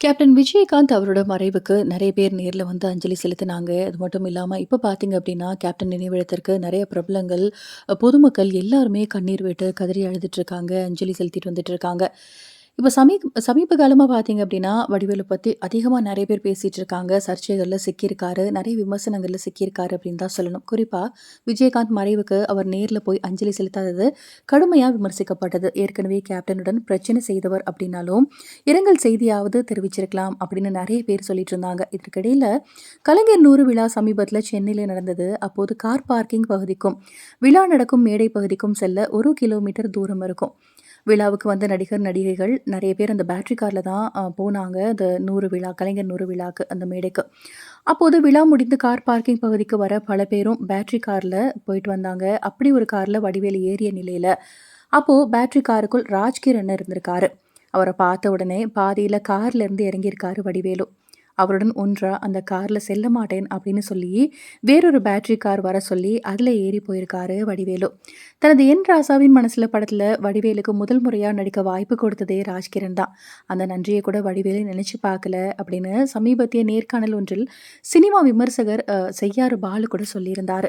Captain Vijayakanth அவரோட மறைவுக்கு நிறைய பேர் நேரில் வந்து அஞ்சலி செலுத்தினாங்க. அது மட்டும் இல்லாமல் இப்போ பார்த்தீங்க அப்படின்னா கேப்டன் நினைவிடத்திற்கு நிறைய பிரபலங்கள், பொதுமக்கள் எல்லாருமே கண்ணீர் விட்டு கதறி அழுதுட்டு இருக்காங்க. அஞ்சலி செலுத்திட்டு வந்துட்டு இருக்காங்க. இப்போ சமீப் சமீப காலமாக பார்த்தீங்க அப்படின்னா வடிவேலு பற்றி அதிகமாக நிறைய பேர் பேசிகிட்டு இருக்காங்க. சர்ச்சைகளில் சிக்கியிருக்காரு. நிறைய விமர்சனங்களில் சிக்கியிருக்காரு அப்படின்னு தான் சொல்லணும். குறிப்பாக விஜயகாந்த் மறைவுக்கு அவர் நேரில் போய் அஞ்சலி செலுத்தாதது கடுமையாக விமர்சிக்கப்பட்டது. ஏற்கனவே கேப்டனுடன் பிரச்சனை செய்தவர் அப்படின்னாலும் இரங்கல் செய்தியாவது தெரிவிச்சிருக்கலாம் அப்படின்னு நிறைய பேர் சொல்லிட்டு இருந்தாங்க. இதற்கிடையில் கலைஞர் நூறு விழா சமீபத்தில் சென்னையில் நடந்தது. அப்போது கார் பார்க்கிங் பகுதிக்கும், விழா நடக்கும் மேடை பகுதிக்கும் செல்ல ஒரு கிலோமீட்டர் தூரம் இருக்கும். விழாவுக்கு வந்த நடிகர், நடிகைகள் நிறைய பேர் அந்த பேட்ரி காரில் தான் போனாங்க. அந்த நூறு விழா கலைஞர் நூறு விழாக்கு அந்த மேடைக்கு. அப்போது விழா முடிந்து கார் பார்க்கிங் பகுதிக்கு வர பல பேரும் பேட்ரி காரில் போயிட்டு வந்தாங்க. அப்படி ஒரு காரில் வடிவேலு ஏறிய நிலையில் அப்போது பேட்ரி காருக்குள் ராஜ்கிரண் இருந்திருக்காரு. அவரை பார்த்த உடனே பாதியில் கார்லேருந்து இறங்கியிருக்காரு வடிவேலு. அவருடன் ஒன்றாக அந்த காரில் செல்ல மாட்டேன் அப்படின்னு சொல்லி, வேறொரு பேட்டரி கார் வர சொல்லி அதில் ஏறி போயிருக்காரு வடிவேலு. தனது என் ராசாவின் மனசில் படத்தில் வடிவேலுக்கு முதல் முறையாக நடிக்க வாய்ப்பு கொடுத்ததே ராஜ்கிரண் தான். அந்த நன்றியை கூட வடிவேலு நினச்சி பார்க்கல அப்படின்னு சமீபத்திய நேர்காணல் ஒன்றில் சினிமா விமர்சகர் செய்யாறு பாலு கூட சொல்லியிருந்தார்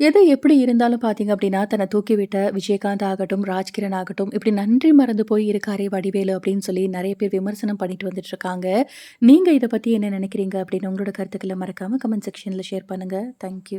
எது எப்படி இருந்தாலும் பார்த்தீங்க அப்படின்னா தன்னை தூக்கிவிட்ட விஜயகாந்த் ஆகட்டும், ராஜ்கிரண் ஆகட்டும், இப்படி நன்றி மறந்து போய் இருக்காரே வடிவேலு அப்படின்னு சொல்லி நிறைய பேர் விமர்சனம் பண்ணிட்டு வந்துட்டு இருக்காங்க. நீங்கள் இதை பற்றி என்ன நினைக்கிறீங்க? அப்படின்னு உங்களோட கருத்துக்களை மறக்காமல் கமெண்ட் செக்ஷனில் ஷேர் பண்ணுங்கள் தேங்க் யூ.